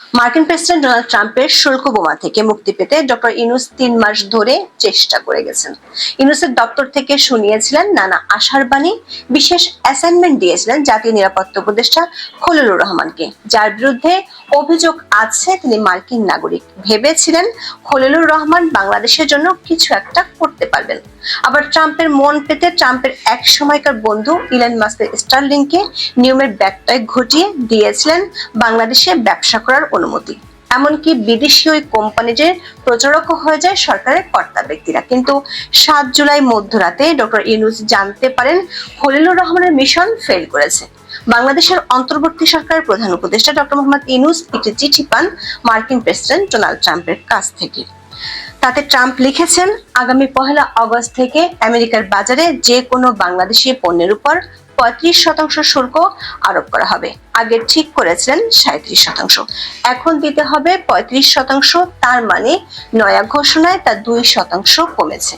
মার্কিন president Donald ট্রাম্পের শুল্ক বোমা থেকে মুক্তি পেতে ডক্টর ইনুস তিন মাস ধরে চেষ্টা করে গেছেন। ইনুসের দপ্তর থেকে শুনিয়েছিলেন নানা আশার বাণী, বিশেষ অ্যাসাইনমেন্ট দিয়েছিলেন জাতীয় নিরাপত্তা উপদেষ্টা খলিলুর রহমানকে। যার বিরুদ্ধে অভিযোগ আছে, তিনি মার্কিন নাগরিক। ভেবেছিলেন খলিলুর রহমান বাংলাদেশের জন্য কিছু একটা করতে পারবেন। আবার ট্রাম্পের মন পেতে ট্রাম্পের এক সময়কার বন্ধু ইলেন মাস্কের স্টারলিংকে নিয়মের ব্যত্যয় ঘটিয়ে দিয়েছিলেন বাংলাদেশে ব্যবসা করার অনুমতি। এমনকি বিদেশি ওই কোম্পানিদের প্রচারক হয়ে যায় সরকারের কর্তা ব্যক্তিরা। কিন্তু সাত জুলাই মধ্যরাতে ডক্টর ইউনুস জানতে পারেন খলিলুর রহমানের মিশন ফেল করেছে। বাংলাদেশের অন্তর্বর্তী সরকারের প্রধান উপদেষ্টা ডক্টর মোহাম্মদ ইনুস একটি চিঠি পান মার্কিন প্রেসিডেন্ট ডোনাল্ড ট্রাম্পের কাছ থেকে। তাতে ট্রাম্প লিখেছেন, আগামী পহেলা আগস্ট থেকে আমেরিকার বাজারে যে কোনো বাংলাদেশি পণ্যের উপর পঁয়ত্রিশ শতাংশ শুল্ক আরোপ করা হবে। আগে ঠিক করেছিলেন সাঁত্রিশ শতাংশ। এখন দিতে হবে পঁয়ত্রিশ শতাংশ, তার মানে নয়া ঘোষণায় তা দুই শতাংশ কমেছে।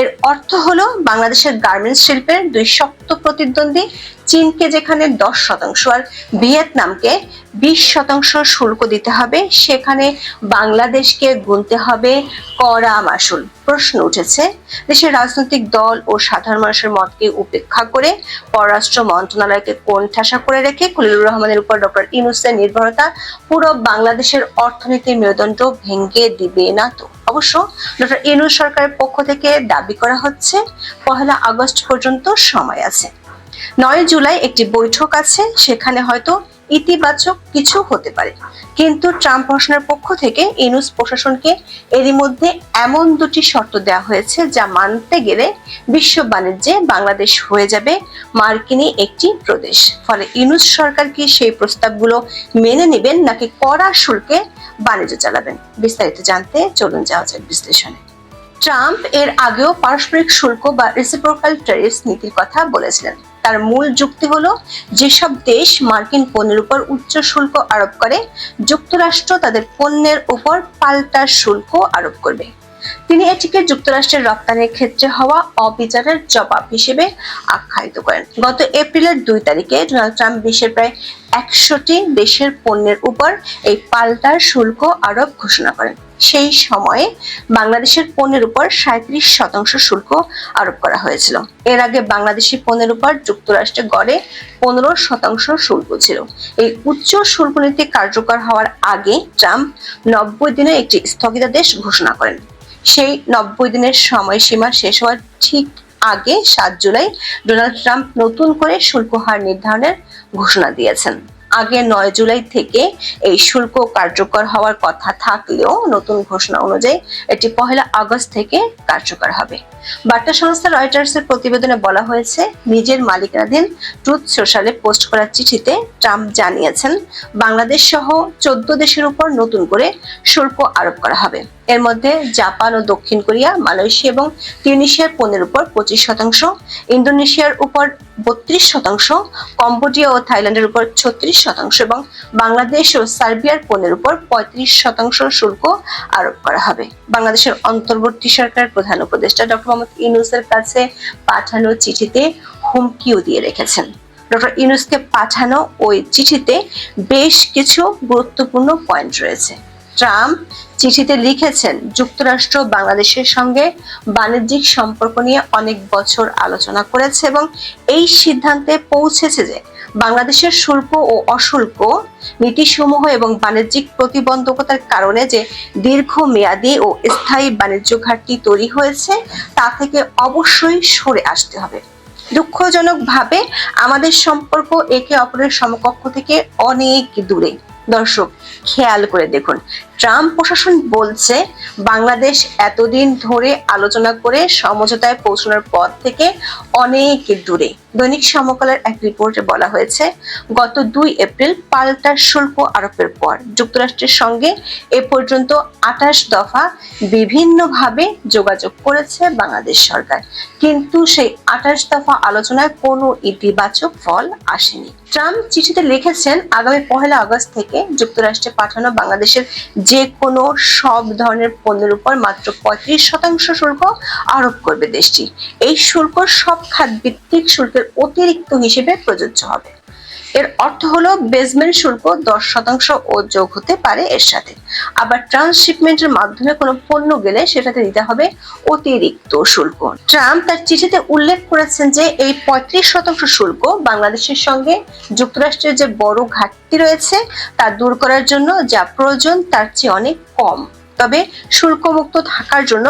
এর অর্থ হলো বাংলাদেশের গার্মেন্টস শিল্পের দুই শক্ত প্রতিদ্বন্দ্বী, চীনকে যেখানে দশ শতাংশ আর ভিয়েতনামকে বিশ শতাংশ শুল্ক দিতে হবে, সেখানে বাংলাদেশকে গুনতে হবে কড়া মাসুল। প্রশ্ন উঠেছে, দেশের রাজনৈতিক দল ও সাধারণ মানুষের মতকে উপেক্ষা করে পররাষ্ট্র মন্ত্রণালয়কে কোণঠাসা করে রেখে খলিলুর রহমানের উপর ডক্টর ইনুসের নির্ভরতা পুরো বাংলাদেশের অর্থনীতির মেরুদণ্ড ভেঙে দিবে না তো। অবশ্য ডক্টর ইনু সরকারের পক্ষ থেকে দাবি করা হচ্ছে, পহেলা আগস্ট পর্যন্ত সময় আছে। নয় জুলাই একটি বৈঠক আছে, সেখানে হয়তো ইতিবাচক কিছু হতে পারে। কিন্তু ট্রাম্প প্রশাসনের পক্ষ থেকে ইনুস প্রশাসনকে এরই মধ্যে এমন দুটি শর্ত দেওয়া হয়েছে যা মানতে গেলে বিশ্ব বাণিজ্যে বাংলাদেশ হয়ে যাবে মার্কিনী একটি প্রদেশ। ফলে ইনুস সরকার কি সেই প্রস্তাবগুলো মেনে নেবেন নাকি কড়া শুল্কে বাণিজ্য চালাবেন? বিস্তারিত জানতে চলুন যাওয়া যাক বিশ্লেষণে। ট্রাম্প এর আগেও পারস্পরিক শুল্ক বা রেসিপ্রোকাল ট্যারিফস নীতির কথা বলেছিলেন। তার মূল যুক্তি হলো, যেসব দেশ মার্কিন পণ্যের উপর উচ্চ শুল্ক আরোপ করে, যুক্তরাষ্ট্র তাদের পণ্যের উপর পাল্টা শুল্ক আরোপ করবে। তিনি এটিকে যুক্তরাষ্ট্রের রপ্তানির ক্ষেত্রে হওয়া অবিচারের জবাব হিসেবে আখ্যায়িত করেন। গত এপ্রিলের দুই তারিখে ডোনাল্ড ট্রাম্প বিশ্বের প্রায় একশোটি দেশের পণ্যের উপর এই পাল্টার শুল্ক আরোপ ঘোষণা করেন। সেই সময়ে বাংলাদেশের পণ্যের উপর সাঁত্রিশ শতাংশ শুল্ক আরোপ করা হয়েছিল। এর আগে বাংলাদেশি পণ্যের উপর যুক্তরাষ্ট্রে গড়ে পনেরো শতাংশ শুল্ক ছিল। এই উচ্চ শুল্ক নীতি কার্যকর হওয়ার আগে ট্রাম্প নব্বই দিনে একটি স্থগিতাদেশ ঘোষণা করেন। সেই নব্বই দিনের সময়সীমা শেষ হওয়ার ঠিক আগে সাত জুলাই ডোনাল্ড ট্রাম্প নতুন করে শুল্ক হার নির্ধারণের ঘোষণা দিয়েছেন। আগে নয় জুলাই থেকে এই শুল্ক কার্যকর হওয়ার কথা থাকলেও নতুন ঘোষণা অনুযায়ী এটি পহেলা আগস্ট থেকে কার্যকর হবে। বার্তা সংস্থা রয়টার্সের প্রতিবেদনে বলা হয়েছে, নিজের মালিকানাধীন ট্রুথ সোশ্যালে পোস্ট করা চিঠিতে ট্রাম্প জানিয়েছেন, বাংলাদেশ সহ চোদ্দ দেশের উপর নতুন করে শুল্ক আরোপ করা হবে। এর মধ্যে জাপান ও দক্ষিণ কোরিয়া, মালয়েশিয়া এবং তিউনিশিয়ার পণ্যের উপর পঁচিশ শতাংশ, ইন্দোনেশিয়ার উপর বত্রিশ শতাংশ, কম্বোডিয়া ও থাইল্যান্ডের উপর ছত্রিশ শতাংশ এবং বাংলাদেশ ও সার্বিয়ার পণ্যের উপর পঁয়ত্রিশ শতাংশ শুল্ক আরোপ করা হবে। বাংলাদেশের অন্তর্বর্তী সরকারের প্রধান উপদেষ্টা ডক্টর মোহাম্মদ ইউনুসের কাছে পাঠানো চিঠিতে হুমকিও দিয়ে রেখেছেন। ডক্টর ইউনুসকে পাঠানো ওই চিঠিতে বেশ কিছু গুরুত্বপূর্ণ পয়েন্ট রয়েছে। ট্রাম্প চিঠিতে লিখেছেন, যুক্তরাষ্ট্র বাংলাদেশের সঙ্গে বাণিজ্যিক সম্পর্ক নিয়ে অনেক বছর আলোচনা করেছে এবং এই সিদ্ধান্তে পৌঁছেছে যে বাংলাদেশের শুল্ক ও অশুল্ক নীতিসমূহ এবং বাণিজ্যিক প্রতিবন্ধকতার কারণে যে দীর্ঘমেয়াদী ও স্থায়ী বাণিজ্য ঘাটতি তৈরি হয়েছে, তা থেকে অবশ্যই সরে আসতে হবে। দুঃখজনকভাবে আমাদের সম্পর্ক একে অপরের সমকক্ষ থেকে অনেক দূরে। দর্শক, খেয়াল করে দেখুন ট্রাম্প প্রশাসন বলছে, বাংলাদেশ এতদিন ধরে আলোচনা করে সমঝোতায় পৌঁছানোর পথ থেকে অনেক দূরে। দৈনিক সমকালের এক রিপোর্টে বলা হয়েছে, গত দুই এপ্রিল পাল্টা শুল্ক আরোপের পর যুক্তরাষ্ট্রের সঙ্গে এ পর্যন্ত আঠাশ দফা বিভিন্নভাবে যোগাযোগ করেছে বাংলাদেশ সরকার। কিন্তু সেই আঠাশ দফা আলোচনায় কোনো ইতিবাচক ফল আসেনি। ট্রাম্প চিঠিতে লিখেছেন, আগামী পহেলা আগস্ট থেকে যুক্তরাষ্ট্রে পাঠানো বাংলাদেশের যে কোনো সব ধরনের পণ্যের উপর মাত্র পঁয়ত্রিশ শতাংশ শুল্ক আরোপ করবে দেশটি। এই শুল্ক সব খাত ভিত্তিক শুল্কের অতিরিক্ত হিসেবে প্রযোজ্য হবে। এর অর্থ হলো বেসমেন্ট শুল্ক দশ শতাংশ ও যোগ হতে পারে এর সাথে। আবার ট্রান্সশিপমেন্টের মাধ্যমে কোনো পণ্য গেলে সেটাতে দিতে হবে অতিরিক্ত শুল্ক। ট্রাম্প তার চিঠিতে উল্লেখ করেছেন যে এই পঁয়ত্রিশ শতাংশ শুল্ক বাংলাদেশের সঙ্গে যুক্তরাষ্ট্রের যে বড় ঘাটতি রয়েছে, তা দূর করার জন্য যা প্রয়োজন, তার চেয়ে অনেক কম। তবে শুল্কমুক্ত থাকার জন্য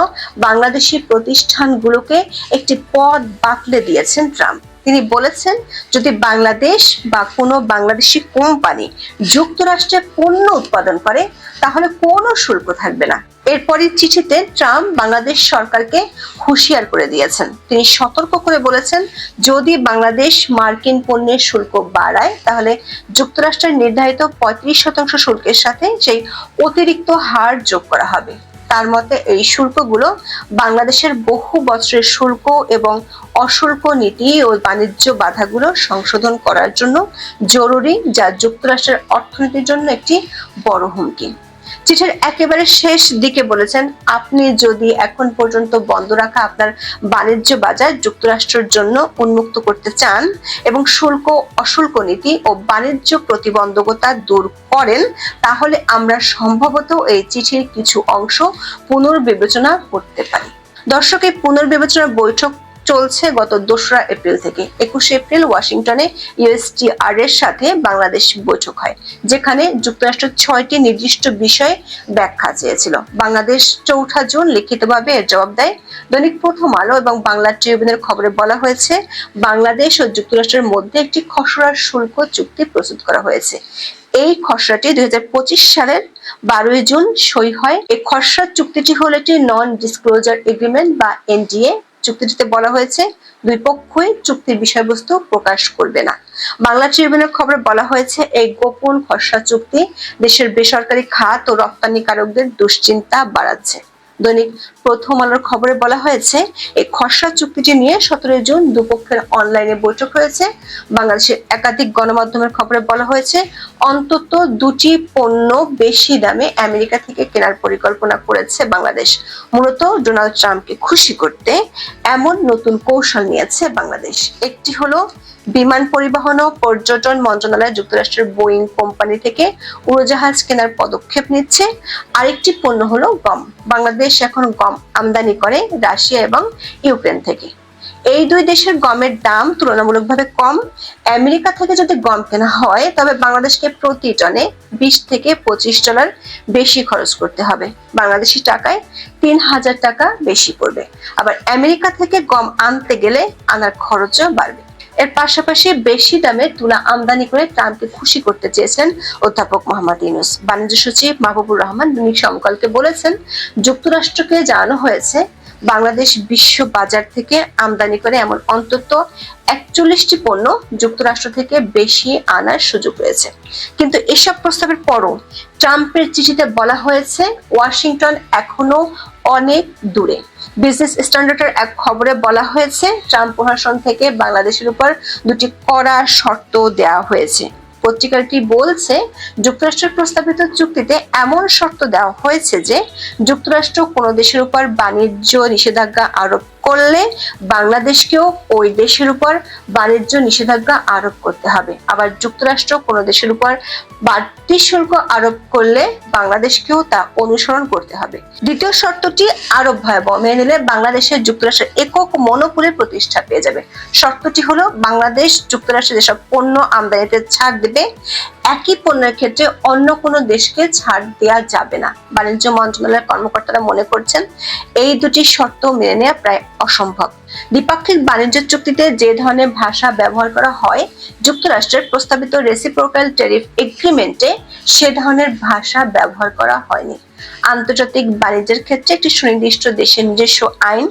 বাংলাদেশি প্রতিষ্ঠানগুলোকে একটি পদ বাতলে দিয়েছেন ট্রাম্প। তিনি বলেছেন, যদি বাংলাদেশ বা কোনো বাংলাদেশি কোম্পানি যুক্তরাষ্ট্রে পণ্য উৎপাদন করে, তাহলে কোনো শুল্ক থাকবে না। এরপরই চিঠিতে ট্রাম্প বাংলাদেশ সরকারকে হুঁশিয়ার করে দিয়েছেন। তিনি সতর্ক করে বলেছেন, যদি বাংলাদেশ মার্কিন পণ্যের শুল্ক বাড়ায়, তাহলে যুক্তরাষ্ট্রের নির্ধারিত পঁয়ত্রিশ শতাংশ শুল্কের সাথে সেই অতিরিক্ত হার যোগ করা হবে। তার মতে এই শুল্কগুলো বাংলাদেশের বহু বছরের শুল্ক এবং অশুল্ক নীতি ও বাণিজ্য বাধাগুলো সংশোধন করার জন্য জরুরি, যা যুক্তরাষ্ট্রের অর্থনীতির জন্য একটি বড় হুমকি। চিঠির একেবারে শেষ দিকে বলেছেন, আপনি যদি এখন পর্যন্ত বন্ধ রাখা আপনার বাণিজ্য বাজার যুক্তরাষ্ট্রের জন্য উন্মুক্ত করতে চান এবং শুল্ক, অশুল্ক নীতি ও বাণিজ্য প্রতিবন্ধকতা দূর করেন, তাহলে আমরা সম্ভবত এই চিঠির কিছু অংশ পুনর্বিবেচনা করতে পারি। দর্শক, এই পুনর্বিবেচনার বৈঠক চলছে গত দোসরা এপ্রিল থেকে। একুশে এপ্রিল ওয়াশিংটনে ইউএসটিআর এর সাথে বাংলাদেশ বৈঠক হয়, যেখানে যুক্তরাষ্ট্র ছয়টি নির্দিষ্ট বিষয়ে ব্যাখ্যা চেয়েছিল। বাংলাদেশ চৌঠা জুন লিখিতভাবে এর জবাব দেয়, দৈনিক প্রথম আলো এবং বাংলা ট্রিবিউনের খবরে বলা হয়েছে, বাংলাদেশ ও যুক্তরাষ্ট্রের মধ্যে একটি খসড়া শুল্ক চুক্তি প্রস্তুত করা হয়েছে। এই খসড়াটি দুই হাজার পঁচিশ সালের বারোই জুন সই হয়। এই খসড়া চুক্তিটি হল একটি নন ডিসক্লোজার এগ্রিমেন্ট বা এনডিএ চুক্তিটিতে বলা হয়েছে, দুই পক্ষই চুক্তির বিষয়বস্তু প্রকাশ করবে না। বাংলা ট্রিবিউনের খবরে বলা হয়েছে, এই গোপন খসড়া চুক্তি দেশের বেসরকারি খাত ও রপ্তানিকারকদের দুশ্চিন্তা বাড়াচ্ছে। দৈনিক প্রথম আলোর খবরে বলা হয়েছে, এই খসড়া চুক্তিটি নিয়ে সতেরোই জুন দুপক্ষের অনলাইনে বৈঠক হয়েছে। বাংলাদেশের একাধিক গণমাধ্যমের খবরে বলা হয়েছে, অন্তত দুটি পণ্য বেশি দামে আমেরিকা থেকে কেনার পরিকল্পনা করেছে বাংলাদেশ। মূলত ডোনাল্ড ট্রাম্পকে খুশি করতে এমন নতুন কৌশল নিয়েছে বাংলাদেশ। একটি হলো বিমান পরিবহন ও পর্যটন মন্ত্রণালয় যুক্তরাষ্ট্রের বোয়িং কোম্পানি থেকে উড়োজাহাজ কেনার পদক্ষেপ নিচ্ছে। আরেকটি পণ্য হলো গম। বাংলাদেশ এখন গম আমদানি করে রাশিয়া এবং ইউক্রেন থেকে। এই দুই দেশের গমের দাম তুলনামূলকভাবে কম। আমেরিকা থেকে যদি গম কেনা হয়, তবে বাংলাদেশকে প্রতি টনে বিশ থেকে পঁচিশ ডলার বেশি খরচ করতে হবে। বাংলাদেশি টাকায় তিন হাজার টাকা বেশি পড়বে। আবার আমেরিকা থেকে গম আনতে গেলে আনার খরচও বাড়বে। এর পাশাপাশি বেশি দামে তুলা আমদানি করে ট্রাম্পকে খুশি করতে চেয়েছেন অধ্যাপক মোহাম্মদ ইউনুস। বাণিজ্য সচিব মাহবুবুর রহমান দৈনিক সমকালকে বলেছেন, যুক্তরাষ্ট্রকে জানানো হয়েছে, বাংলাদেশ বিশ্ব বাজার থেকে আমদানি করে এমন অন্তত একচল্লিশটি পণ্য যুক্তরাষ্ট্র থেকে বেশি আনার সুযোগ রয়েছে। কিন্তু এসব প্রস্তাবের পরও ট্রাম্পের চিঠিতে বলা হয়েছে, ওয়াশিংটন এখনও অনেক দূরে। বিজনেস স্ট্যান্ডার্ডের এক খবরে বলা হয়েছে, ট্রাম্প প্রশাসন থেকে বাংলাদেশের উপর দুটি কড়া শর্ত দেওয়া হয়েছে। পত্রিকাটি বলছে, যুক্তরাষ্ট্রের প্রস্তাবিত চুক্তিতে এমন শর্ত দেওয়া হয়েছে যে, যুক্তরাষ্ট্র কোনো দেশের উপর বাণিজ্য নিষেধাজ্ঞা আরোপ করলে বাংলাদেশকেও ওই দেশের উপর বাণিজ্য নিষেধাজ্ঞা আরোপ করতে হবে। আবার যুক্তরাষ্ট্র কোনো দেশের উপর বাড়তি শুল্ক আরোপ করলে বাংলাদেশকেও তা অনুসরণ করতে হবে। দ্বিতীয় শর্তটি আরও ভয়াবহ। মেনে নিলে বাংলাদেশের যুক্তরাষ্ট্রের একক মনোপুলের প্রতিষ্ঠা পেয়ে যাবে। শর্তটি হলো বাংলাদেশ যুক্তরাষ্ট্রে যেসব পণ্য আমদানিতে ছাড় দেবে একই পণ্যের ক্ষেত্রে অন্য কোনো দেশকে ছাড় দেওয়া যাবে না। বাণিজ্য মন্ত্রণালয়ের কর্মকর্তারা মনে করছেন, এই দুটি শর্ত মেনে নেওয়া প্রায় অসম্ভব। দ্বিপাক্ষিক বাণিজ্য চুক্তিতে যে ধরনের ভাষা ব্যবহার করা হয়, যুক্তরাষ্ট্রের প্রস্তাবিত রেসিপ্রোকাল টেরিফ এগ্রিমেন্টে সে ধরনের ভাষা ব্যবহার করা হয়নি। আন্তর্জাতিক বাণিজ্যের ক্ষেত্রে একটি সুনির্দিষ্ট দেশের নিজস্ব আইন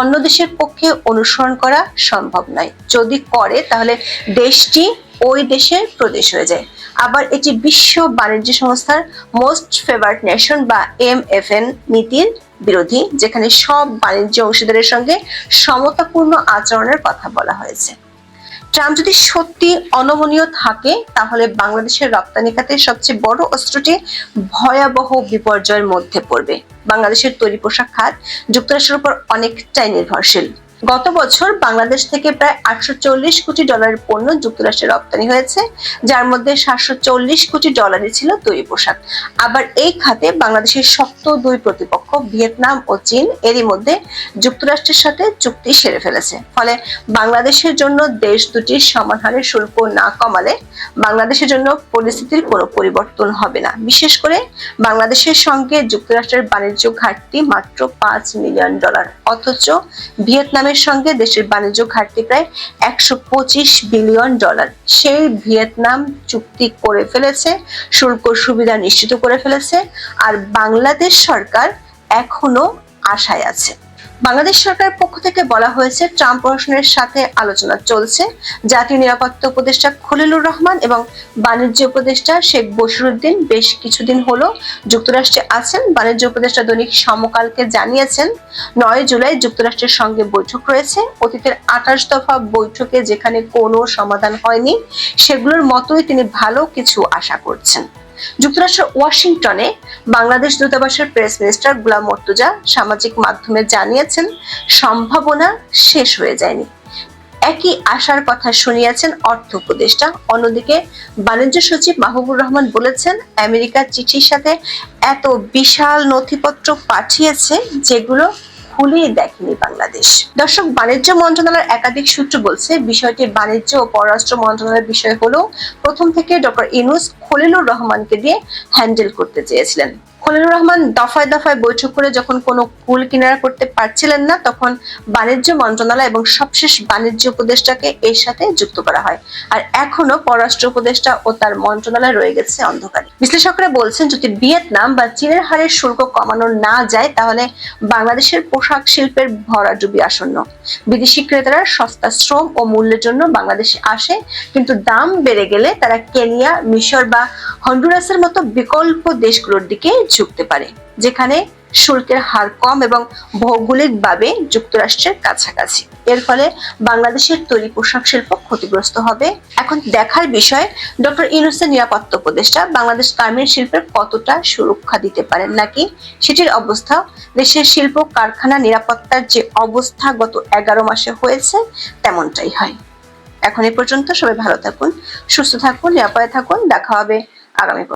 অন্য দেশের পক্ষে অনুসরণ করা সম্ভব নয়। যদি করে, তাহলে দেশটি ওই দেশের প্রদেশ হয়ে যায়। আবার এটি বিশ্ব বাণিজ্য সংস্থার মোস্ট ফেভার্ট নেশন বা এম এফ এন নীতির বিরোধী, যেখানে সব বাণিজ্য অংশীদারের সঙ্গে সমতাপূর্ণ আচরণের কথা বলা হয়েছে। ট্রাম্প যদি সত্যি অনমনীয় থাকে, তাহলে বাংলাদেশের রপ্তানি খাতের সবচেয়ে বড় অস্ত্রটি ভয়াবহ বিপর্যয়ের মধ্যে পড়বে। বাংলাদেশের তৈরি পোশাক খাত যুক্তরাষ্ট্রের উপর অনেকটাই নির্ভরশীল। গত বছর বাংলাদেশ থেকে প্রায় আটশো চল্লিশ কোটি ডলারের পণ্য যুক্তরাষ্ট্রে রপ্তানি হয়েছে, যার মধ্যে সাতশো চল্লিশ কোটি ডলারই ছিল তৈরি পোশাক। আবার এই খাতে বাংলাদেশের শক্ত দুই প্রতিপক্ষ ভিয়েতনাম ও চীন এরই মধ্যে যুক্তরাষ্ট্রের সাথে চুক্তি সেরে ফেলেছে। ফলে বাংলাদেশের জন্য দেশ দুটির সমান হারে শুল্ক না কমালে বাংলাদেশের জন্য পরিস্থিতির কোনো পরিবর্তন হবে না। বিশেষ করে বাংলাদেশের সঙ্গে যুক্তরাষ্ট্রের বাণিজ্য ঘাটতি মাত্র পাঁচ মিলিয়ন ডলার। অথচ ভিয়েতনামের সঙ্গে দেশের বাণিজ্য ঘাটতি প্রায় একশো পঁচিশ বিলিয়ন ডলার। সেই ভিয়েতনাম চুক্তি করে ফেলেছে, শুল্ক সুবিধা নিশ্চিত করে ফেলেছে, আর বাংলাদেশ সরকার এখনও আশায় আছে। বাংলাদেশ সরকারের পক্ষ থেকে বলা হয়েছে, ট্রাম্প প্রশাসনের সাথে আলোচনা চলছে। জাতীয় নিরাপত্তা উপদেষ্টা খলিলুর রহমান এবং বাণিজ্য উপদেষ্টা শেখ বসিরুদ্দিন বেশ কিছুদিন হলো যুক্তরাষ্ট্রে আছেন। বাণিজ্য উপদেষ্টা দৈনিক সমকালকে জানিয়েছেন, নয় জুলাই যুক্তরাষ্ট্রের সঙ্গে বৈঠক রয়েছে। অতীতের আঠাশ দফা বৈঠকে যেখানে কোনো সমাধান হয়নি, সেগুলোর মতোই তিনি ভালো কিছু আশা করছেন। যুক্তরাষ্ট্রের ওয়াশিংটনে বাংলাদেশ দূতাবাসের প্রেস মিনিস্টার গুলাম মর্তুজা সামাজিক মাধ্যমে জানিয়েছেন, সম্ভাবনা শেষ হয়ে যায়নি। একই আশার কথা শুনিয়েছেন অর্থ উপদেষ্টা। অন্যদিকে বাণিজ্য সচিব মাহবুবুর রহমান বলেছেন আমেরিকার চিঠির সাথে এত বিশাল নথিপত্র পাঠিয়েছে যেগুলো খুলেই দেখেনি বাংলাদেশ। দর্শক, বাণিজ্য মন্ত্রণালয়ের একাধিক সূত্র বলছে, বিষয়টি বাণিজ্য ও পররাষ্ট্র মন্ত্রণালয়ের বিষয় হলেও প্রথম থেকে ডক্টর ইনুস খলিলুর রহমানকে দিয়ে হ্যান্ডেল করতে চেয়েছিলেন। খলিলুর রহমান দফায় দফায় বৈঠক করে যখন কোনো কুল কিনারা করতে পারছিলেন না, তখন বাণিজ্য মন্ত্রণালয় এবং সবশেষ বাণিজ্য উপদেষ্টাকে এর সাথে যুক্ত করা হয়। আর এখনও পররাষ্ট্র উপদেষ্টা ও তার মন্ত্রণালয় রয়ে গেছে অন্ধকারে। বিশ্লেষকরা বলছেন, যদি ভিয়েতনাম বা চীনের হারের শুল্ক কমানো না যায়, তাহলে বাংলাদেশের পোশাক শিল্পের ভরাডুবি আসন্ন। বিদেশি ক্রেতারা সস্তা শ্রম ও মূল্যের জন্য বাংলাদেশে আসে, কিন্তু দাম বেড়ে গেলে তারা কেনিয়া, মিশর বা হন্ডুরাসের মতো বিকল্প দেশগুলোর দিকে ঝুঁকতে পারে, যেখানে শুল্কের হার কম এবং ভৌগোলিকভাবে যুক্তরাষ্ট্রের কাছাকাছি। এর ফলে বাংলাদেশের তৈরি পোশাক শিল্প ক্ষতিগ্রস্ত হবে। এখন দেখার বিষয়, ডক্টর ইনুসের নিরাপত্তা উপদেষ্টা বাংলাদেশ গার্মেন্ট শিল্পের কতটা সুরক্ষা দিতে পারেন নাকি সেটির অবস্থা, দেশের শিল্প কারখানা নিরাপত্তার যে অবস্থা গত এগারো মাসে হয়েছে তেমনটাই হয়। এখন এ পর্যন্ত সবাই ভালো থাকুন, সুস্থ থাকুন, নিরাপদে থাকুন, দেখা হবে আগামী